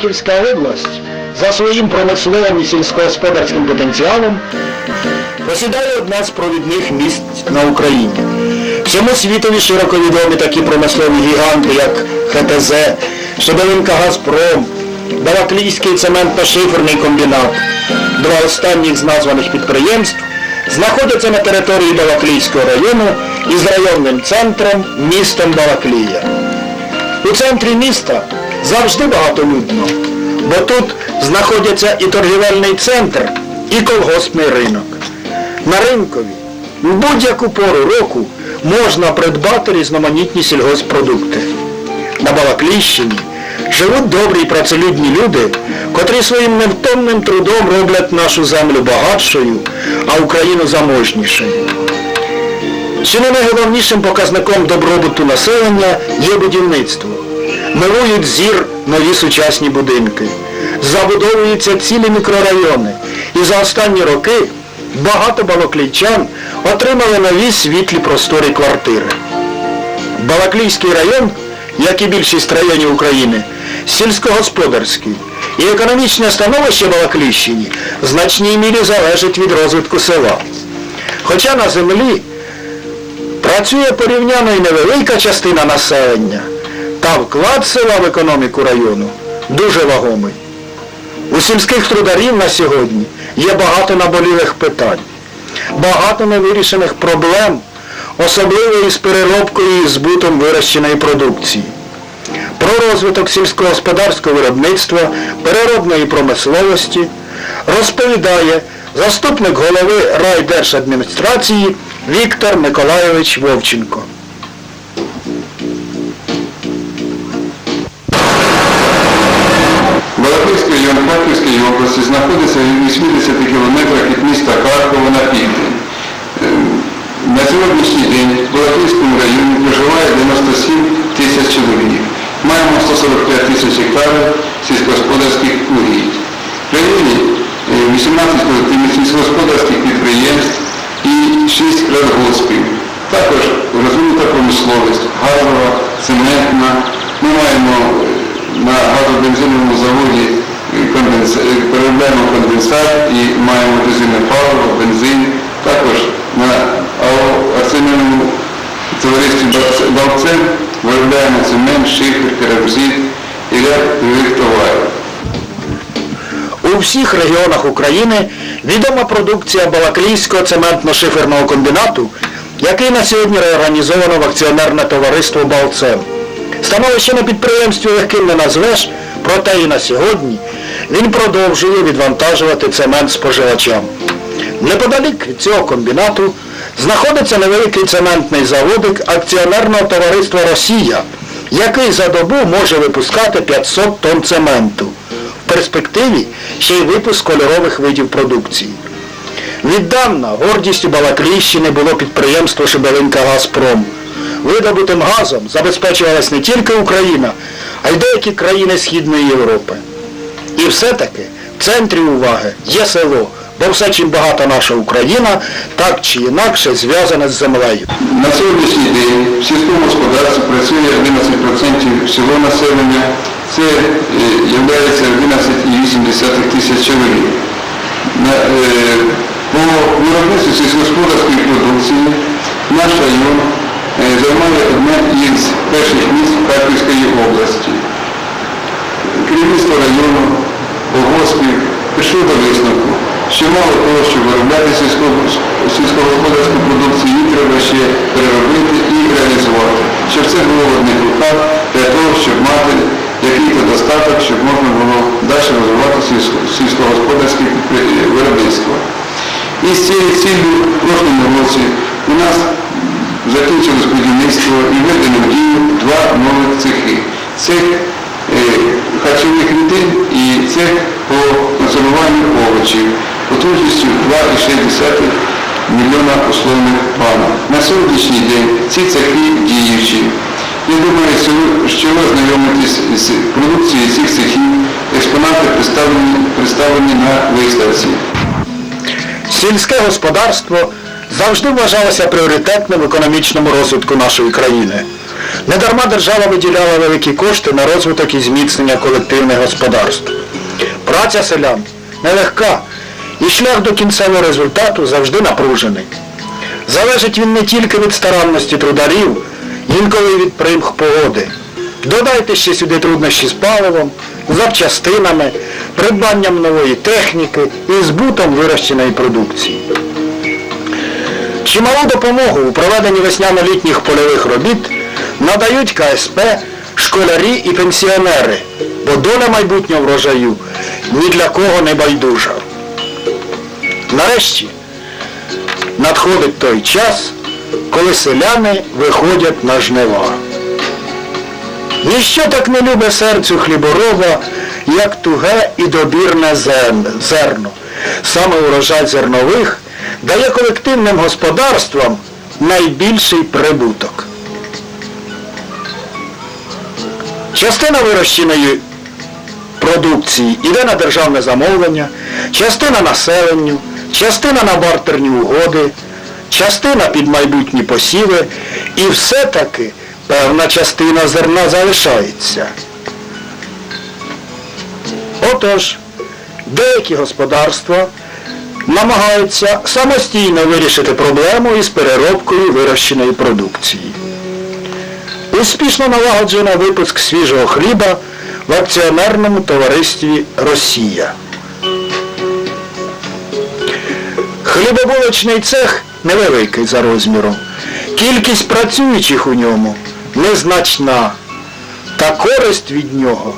Харківська область за своїм промисловим і сільськогосподарським потенціалом посідає одне з провідних місць на Україні. Всьому світові широко відомі такі промислові гіганти, як ХТЗ, Шебелинка Газпром, Балаклійський цементно-шиферний комбінат. Два останніх з названих підприємств знаходяться на території Балаклійського району із районним центром містом Балаклія. У центрі міста завжди багатолюдно, бо тут знаходяться і торгівельний центр, і колгоспний ринок. На ринкові в будь-яку пору року можна придбати різноманітні сільгоспродукти. На Балакліщині живуть добрі й працелюдні люди, котрі своїм невтомним трудом роблять нашу землю багатшою, а Україну заможнішою. Чи не найголовнішим показником добробуту населення є будівництво. Милують зір нові сучасні будинки. Забудовуються цілі мікрорайони. І за останні роки багато балаклійчан отримали нові світлі просторі квартири. Балаклійський район, як і більшість районів України, сільськогосподарський. І економічне становище Балакліщині в значній мірі залежить від розвитку села. Хоча на землі працює порівняно і невелика частина населення, та вклад села в економіку району дуже вагомий. У сільських трударів на сьогодні є багато наболілих питань, багато невирішених проблем, особливо із переробкою і збутом вирощеної продукції. Про розвиток сільськогосподарського виробництва, переробної промисловості розповідає заступник голови райдержадміністрації Віктор Миколайович Вовченко. Області знаходиться в 80 кілометрах від міста Харкова на південь. Е, На сьогоднішній день в Балаклійському районі проживає 97 тисяч чоловік. Маємо 145 тисяч гектарів сільськогосподарських угідь. В районі е, 18 колективних сільськогосподарських підприємств і 6 радгоспів. Також розвинута промисловість, газова, цементна. Ми маємо е, на газобензиновому заводі е, конденс- е, переробляємо конденсат і маємо дизельне паливо, бензин. Також на АО акціонерному товаристві виробляємо цемент, шифер, керамзит і ряд других товарів. У всіх регіонах України відома продукція Балаклійського цементно-шиферного комбінату, який на сьогодні реорганізовано в акціонерне товариство Балцем. Становище на підприємстві легким не назвеш, проте і на сьогодні він продовжує відвантажувати цемент споживачам. Неподалік цього комбінату знаходиться невеликий цементний заводик акціонерного товариства Росія, який за добу може випускати 500 тонн цементу. В перспективі ще й випуск кольорових видів продукції. Віддавна гордістю Балаклійщини було підприємство Шебелинка Газпром. Видобутим газом забезпечувалась не тільки Україна, а й деякі країни Східної Європи. І все-таки в центрі уваги є село, бо все, чим багата наша Україна, так чи інакше зв'язане з землею. На сьогоднішній день в сільському господарстві працює 11% всього населення. Це є 11,8 тисяч чоловік. На, е, По виробництву сільськогосподарської продукції наш район е, займає одне із перших місць Харківської області. Керівництво району, колгоспів прийшло до висновку, того, щоб виробляти сільськогосподарську продукцію, її треба ще переробити і реалізувати. Щоб це було в одних руках для того, щоб мати який-то достаток, щоб можна було далі розвивати сільськогосподарське виробництво. І з цією ціллю в прошлому році у нас закінчилось будівництво і введено в дію два нових цехи. Цех е, харчових рідин і цех по консервуванню овочів потужністю 2,6 мільйона условних банок. На сьогоднішній день ці цехи діючі. Я думаю, що ви ознайомитесь з продукцією цих цехів, експонати представлені, представлені на виставці. Сільське господарство завжди вважалося пріоритетним в економічному розвитку нашої країни. Недарма держава виділяла великі кошти на розвиток і зміцнення колективних господарств. Праця селян нелегка, і шлях до кінцевого результату завжди напружений. Залежить він не тільки від старанності трударів, інколи від примх погоди. Додайте ще сюди труднощі з паливом, запчастинами, придбанням нової техніки і збутом вирощеної продукції. Чималу допомогу у проведенні весняно-літніх польових робіт надають КСП, школярі і пенсіонери, бо доля майбутнього врожаю ні для кого не байдужа. Нарешті надходить той час, коли селяни виходять на жнива. Ніщо так не любить серцю хлібороба, як туге і добірне зерно. Саме урожай зернових дає колективним господарствам найбільший прибуток. Частина вирощеної продукції йде на державне замовлення, частина населенню, частина на бартерні угоди, частина під майбутні посіви і все-таки певна частина зерна залишається. Отож, деякі господарства намагаються самостійно вирішити проблему із переробкою вирощеної продукції. Успішно налагоджено випуск свіжого хліба в акціонерному товаристві Росія. Хлібобулочний цех невеликий за розміром. Кількість працюючих у ньому незначна, та користь від нього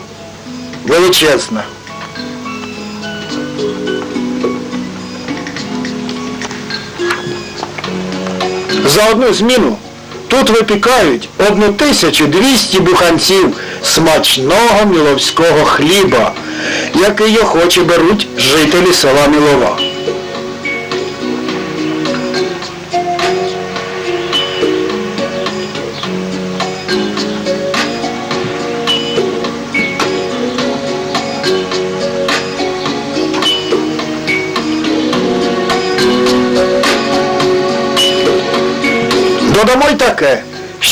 величезна. За одну зміну тут випікають 1200 буханців смачного міловського хліба, який охоче беруть жителі села Мілова.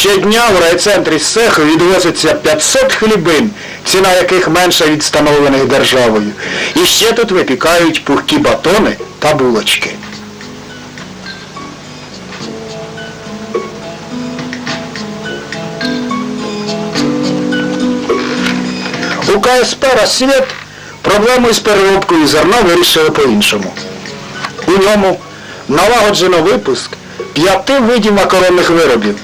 Щодня в райцентрі з цеху відвозиться 500 хлібин, ціна яких менша від встановлених державою. І ще тут випікають пухкі батони та булочки. У КСП «Розсвіт» проблему із переробкою зерна вирішили по-іншому. У ньому налагоджено випуск п'яти видів макаронних виробів.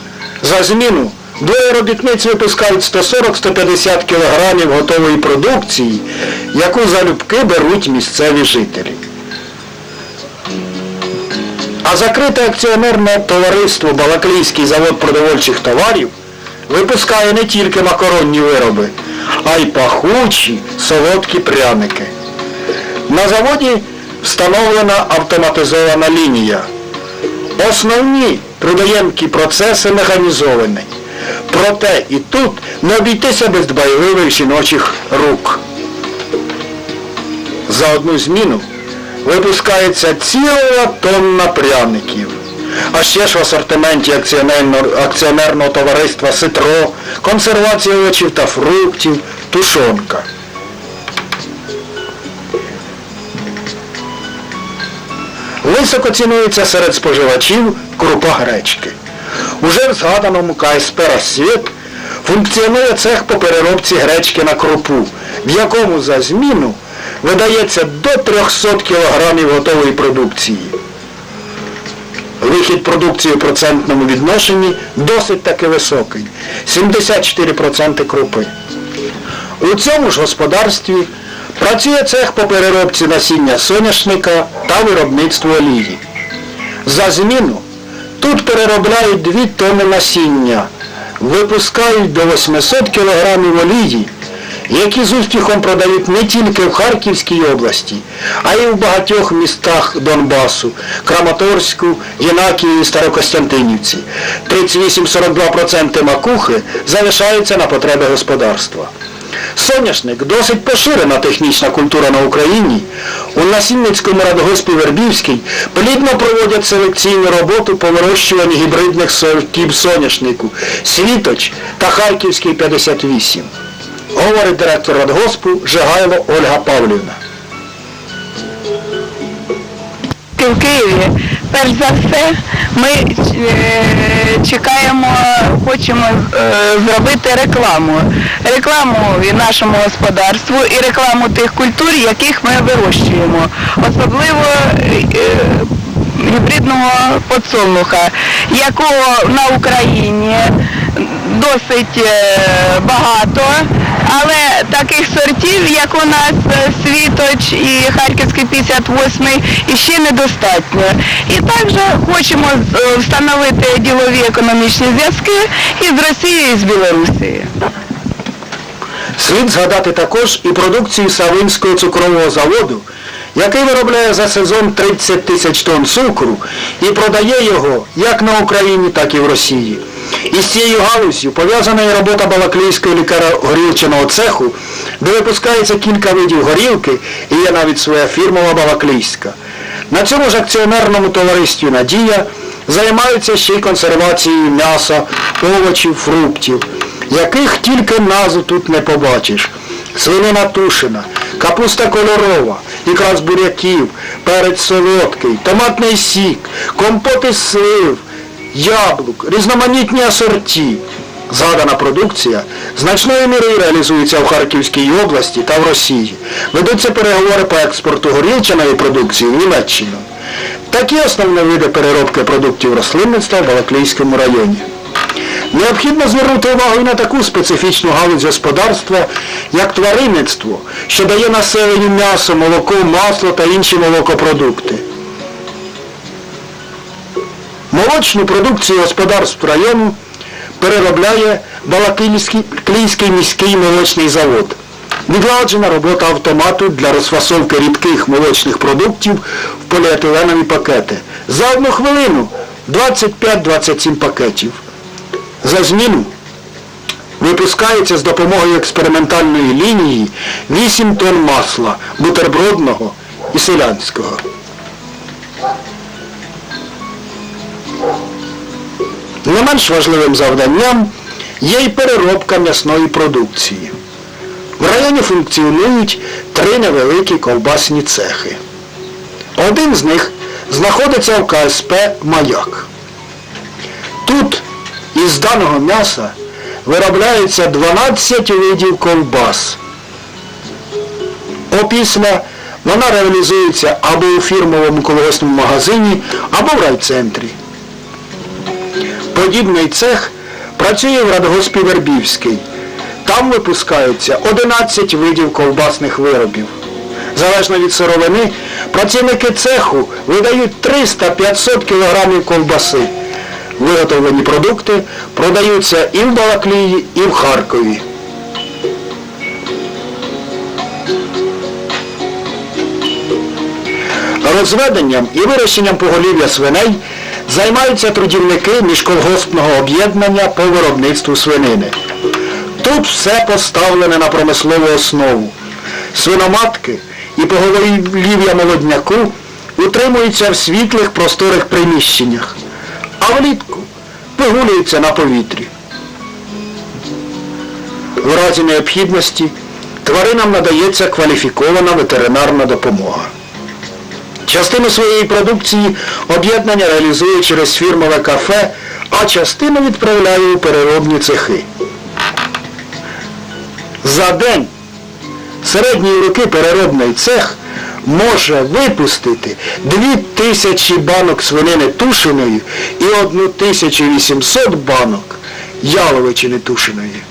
За зміну двоє робітниць випускають 140-150 кг готової продукції, яку залюбки беруть місцеві жителі. А закрите акціонерне товариство Балаклійський завод продовольчих товарів випускає не тільки макаронні вироби, а й пахучі солодкі пряники. На заводі встановлена автоматизована лінія. Основні трудоємкі процеси механізовані. Проте і тут не обійтися без дбайливих жіночих рук. За одну зміну випускається ціла тонна пряників. А ще ж в асортименті акціонерного товариства Ситро, консервація овочів та фруктів, тушонка. Високо цінується серед споживачів крупа гречки. Уже в згаданому КСП «Розсвіт» функціонує цех по переробці гречки на крупу, в якому за зміну видається до 300 кг готової продукції. Вихід продукції у процентному відношенні досить таки високий 74% крупи. У цьому ж господарстві працює цех по переробці насіння соняшника та виробництву олії. За зміну тут переробляють 2 тонни насіння, випускають до 800 кг олії, які з успіхом продають не тільки в Харківській області, а й в багатьох містах Донбасу, Краматорську, Єнакії Старокостянтинівці. 38-42% макухи залишаються на потреби господарства. Соняшник досить поширена технічна культура на Україні. У Насінницькому радгоспі Вербівський плідно проводять селекційну роботу по вирощуванні гібридних сортів соняшнику Світоч та Харківський 58. Говорить директор радгоспу Жигайло Ольга Павлівна. в Києві. Перш за все, ми е, чекаємо, хочемо е, зробити рекламу. Рекламу і нашому господарству, і рекламу тих культур, яких ми вирощуємо. Особливо е, гібридного подсолнуха, якого на Україні досить багато, але таких сортів, як у нас е, Світоч і Харківський 58, іще недостатньо. І також хочемо е, встановити ділові економічні зв'язки із Росією і з Білорусією. Слід згадати також і продукцію Савинського цукрового заводу, який виробляє за сезон 30 тисяч тонн цукру і продає його як на Україні, так і в Росії. І з цією галузю пов'язана і робота Балаклійського лікаро-горілчаного цеху, де випускається кілька видів горілки і є навіть своя фірмова Балаклійська. На цьому ж акціонерному товаристві Надія займаються ще й консервацією м'яса, овочів, фруктів, яких тільки назу тут не побачиш. Свинина тушена, капуста кольорова, ікра з буряків, перець солодкий, томатний сік, компоти з слив, яблук, різноманітні асорті. Згадана продукція значною мірою реалізується в Харківській області та в Росії. Ведуться переговори по експорту горілчаної продукції в Німеччину. Такі основні види переробки продуктів рослинництва в Балаклійському районі. Необхідно звернути увагу і на таку специфічну галузь господарства, як тваринництво, що дає населенню м'ясо, молоко, масло та інші молокопродукти. Молочну продукцію господарств району переробляє Балаклійський Клійський міський молочний завод. Відлагоджена робота автомату для розфасовки рідких молочних продуктів в поліетиленові пакети. За одну хвилину 25-27 пакетів. За зміну випускається з допомогою експериментальної лінії 8 тонн масла бутербродного і селянського. Не менш важливим завданням є й переробка м'ясної продукції. В районі функціонують три невеликі ковбасні цехи. Один з них знаходиться в КСП Маяк. Тут із даного м'яса виробляється 12 видів ковбас. Опісля вона реалізується або у фірмовому колгоспному магазині, або в райцентрі. Подібний цех працює в радгоспі Вербівський. Там випускаються 11 видів ковбасних виробів. Залежно від сировини, працівники цеху видають 300-500 кг ковбаси. Виготовлені продукти продаються і в Балаклії, і в Харкові. Розведенням і вирощенням поголів'я свиней займаються трудівники міжколгоспного об'єднання по виробництву свинини. Тут все поставлене на промислову основу. Свиноматки і поголів'я молодняку утримуються в світлих просторих приміщеннях, а влітку вигулюються на повітрі. В разі необхідності тваринам надається кваліфікована ветеринарна допомога. Частину своєї продукції об'єднання реалізує через фірмове кафе, а частину відправляє у переробні цехи. За день середньої руки переробний цех може випустити 2000 банок свинини тушеної і 1800 банок яловичини тушеної.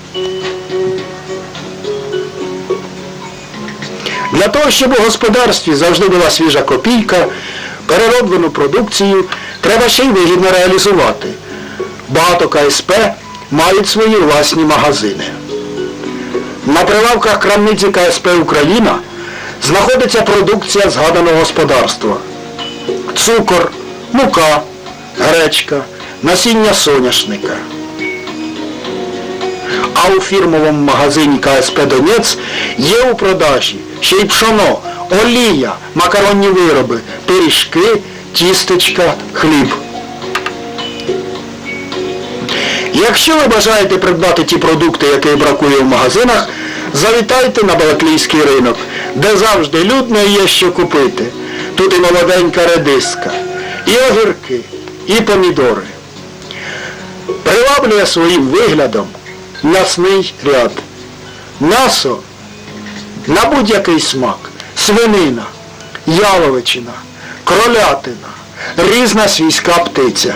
Для того, щоб у господарстві завжди була свіжа копійка, перероблену продукцію треба ще й вигідно реалізувати. Багато КСП мають свої власні магазини. На прилавках крамниці КСП Україна знаходиться продукція згаданого господарства. Цукор, мука, гречка, насіння соняшника. А у фірмовому магазині КСП Донець є у продажі ще й пшоно, олія, макаронні вироби, пиріжки, тістечка, хліб. Якщо ви бажаєте придбати ті продукти, які бракує в магазинах, завітайте на Балаклійський ринок, де завжди людно є що купити. Тут і молоденька редиска, і огірки, і помідори. Приваблює своїм виглядом м'ясний ряд. М'ясо на будь-який смак, свинина, яловичина, кролятина, різна свійська птиця.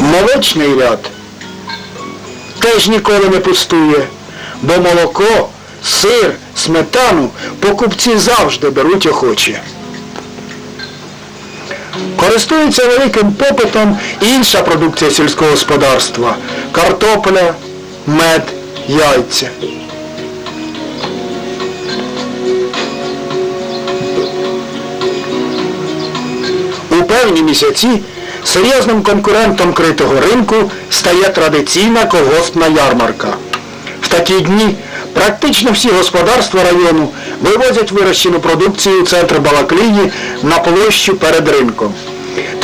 Молочний ряд теж ніколи не пустує, бо молоко, сир, сметану покупці завжди беруть охоче. Користується великим попитом інша продукція сільського господарства – картопля, мед, яйця. У певні місяці серйозним конкурентом критого ринку стає традиційна колгоспна ярмарка. В такі дні практично всі господарства району вивозять вирощену продукцію у центр Балаклії на площу перед ринком.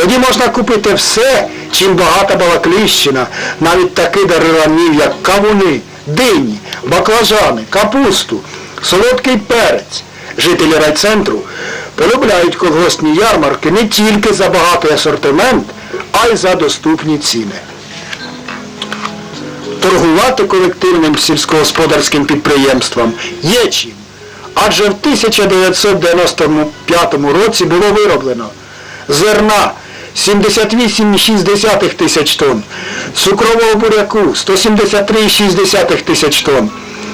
Тоді можна купити все, чим багата Балакліщина, навіть такі дереванів, як кавуни, дині, баклажани, капусту, солодкий перець. Жителі райцентру полюбляють колгоспні ярмарки не тільки за багатий асортимент, а й за доступні ціни. Торгувати колективним сільськогосподарським підприємствам є чим. Адже в 1995 році було вироблено зерна 78,6 тисяч тонн, цукрового буряку 173,6 тисяч тонн,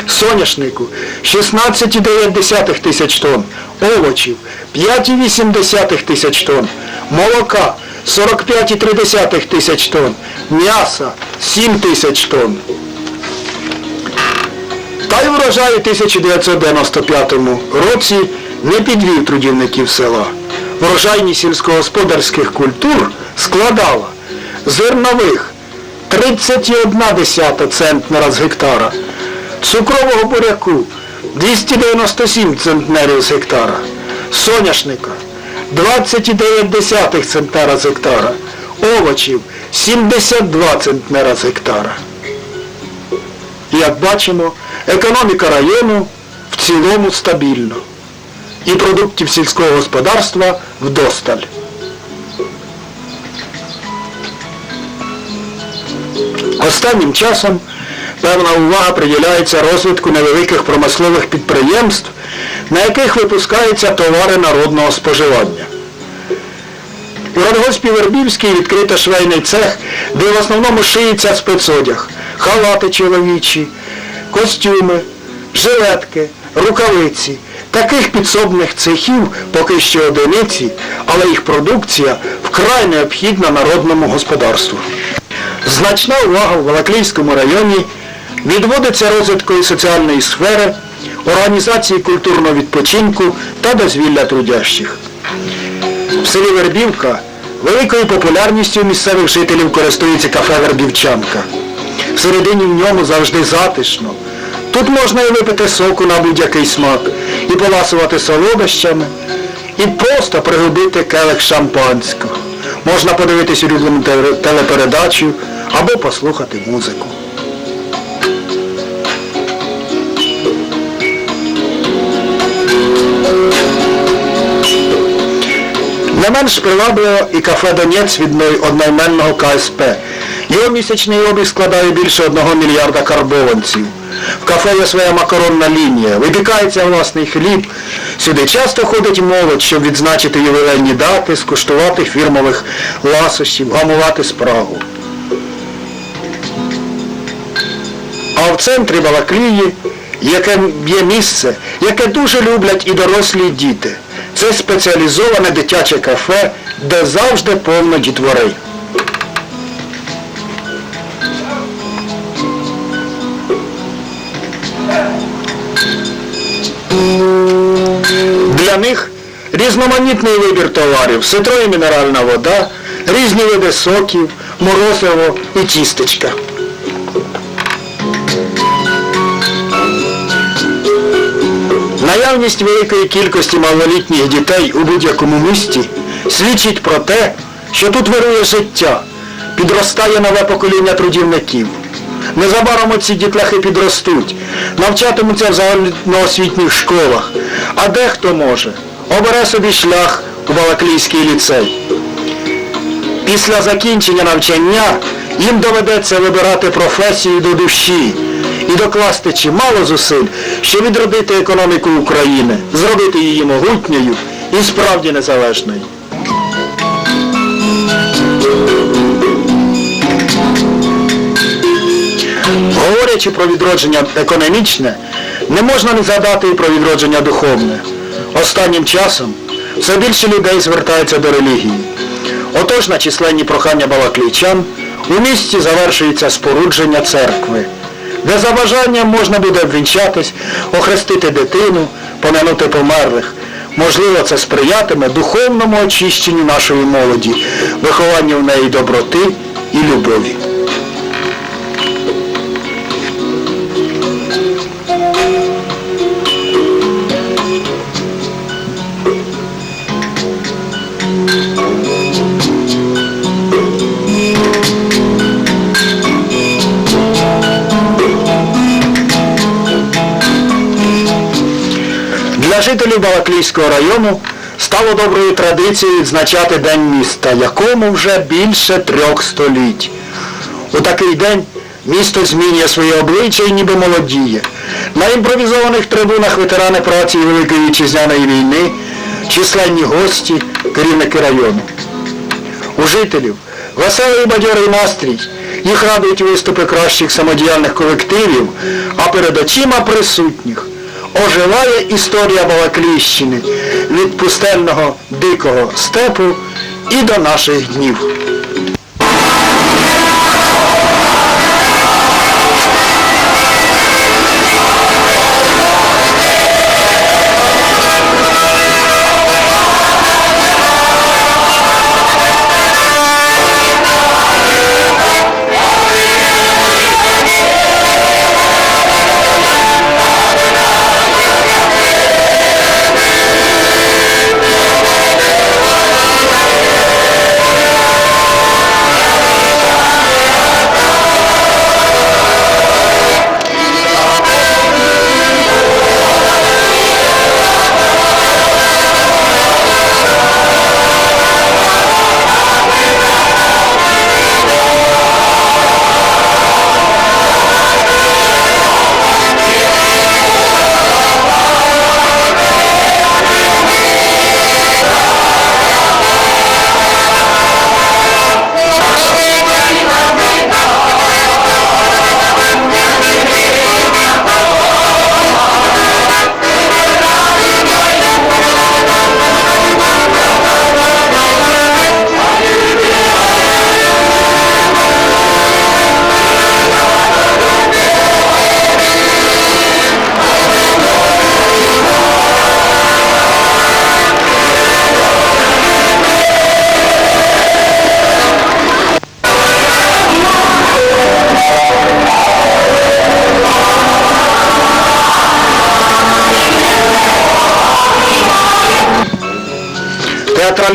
соняшнику 16,9 тисяч тонн, овочів 5,8 тисяч тонн, молока 45,3 тисяч тонн, м'яса 7 тисяч тонн. Та й врожай у 1995 році не підвів трудівників села. Врожайність сільськогосподарських культур складала зернових 31 центнера з гектара, цукрового буряку 297 центнерів з гектара, соняшника 29 центнера з гектара, овочів 72 центнера з гектара. Як бачимо, економіка району в цілому стабільна. І продуктів сільського господарства вдосталь. Останнім часом певна увага приділяється розвитку невеликих промислових підприємств, на яких випускаються товари народного споживання. У радгоспі Вербівській відкрито швейний цех, де в основному шиється спецодяг, халати чоловічі, костюми, жилетки, рукавиці. Таких підсобних цехів поки що одиниці, але їх продукція вкрай необхідна народному господарству. Значна увага в Балаклійському районі відводиться розвиткою соціальної сфери, організації культурного відпочинку та дозвілля трудящих. В селі Вербівка великою популярністю місцевих жителів користується кафе Вербівчанка. Всередині в ньому завжди затишно. Тут можна і випити соку на будь-який смак, і поласувати солодощами, і просто пригубити келих шампанського. Можна подивитись улюблену телепередачу або послухати музику. Не менш привабливо і кафе Донець від одноіменного КСП. Його місячний обіг складає більше одного мільярда карбованців. В кафе є своя макаронна лінія, випікається власний хліб. Сюди часто ходить молодь, щоб відзначити ювілейні дати, скуштувати фірмових ласощів, гамувати спрагу. А в центрі Балаклії яке є місце, яке дуже люблять і дорослі діти. Це спеціалізоване дитяче кафе, де завжди повно дітворей. Різноманітний вибір товарів, ситро і мінеральна вода, різні види соків, морозиво і тістечка. Наявність великої кількості малолітніх дітей у будь-якому місті свідчить про те, що тут вирує життя, підростає нове покоління трудівників. Незабаром оці дітлахи підростуть, навчатимуться в загальноосвітніх школах, а дехто може, обере собі шлях у Балаклійський ліцей. Після закінчення навчання їм доведеться вибирати професію до душі і докласти чимало зусиль, щоб відродити економіку України, зробити її могутньою і справді незалежною. Говорячи про відродження економічне, не можна не згадати і про відродження духовне. Останнім часом все більше людей звертаються до релігії. Отож на численні прохання балаклійчан у місті завершується спорудження церкви, де за бажанням можна буде обвінчатись, охрестити дитину, помянути померлих. Можливо, це сприятиме духовному очищенню нашої молоді, вихованню в неї доброти і любові. Жителів Балаклійського району стало доброю традицією відзначати День міста, якому вже більше трьох століть. У такий день місто змінює своє обличчя і ніби молодіє. На імпровізованих трибунах ветерани праці Великої Вітчизняної війни, численні гості, керівники району. У жителів веселий і бадьорий настрій. Їх радують виступи кращих самодіяльних колективів, а перед очима присутніх оживає історія Балакліщини від пустельного дикого степу і до наших днів.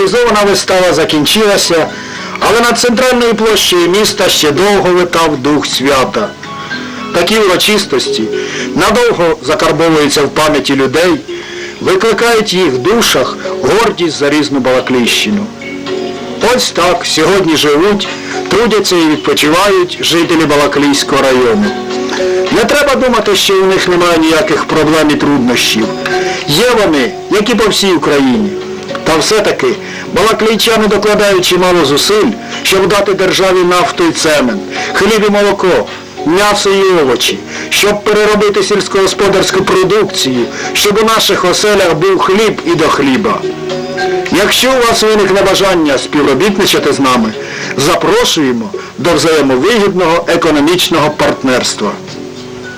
Театралізована вистава закінчилася, але над центральною площею міста ще довго витав дух свята. Такі урочистості надовго закарбовуються в пам'яті людей, викликають їх в душах гордість за різну Балакліщину. Ось так сьогодні живуть, трудяться і відпочивають жителі Балаклійського району. Не треба думати, що у них немає ніяких проблем і труднощів. Є вони, як і по всій Україні. Та все-таки балаклійчани докладають чимало зусиль, щоб дати державі нафту і цемент, хліб і молоко, м'ясо і овочі, щоб переробити сільськогосподарську продукцію, щоб у наших оселях був хліб і до хліба. Якщо у вас виникне бажання співробітничати з нами, запрошуємо до взаємовигідного економічного партнерства.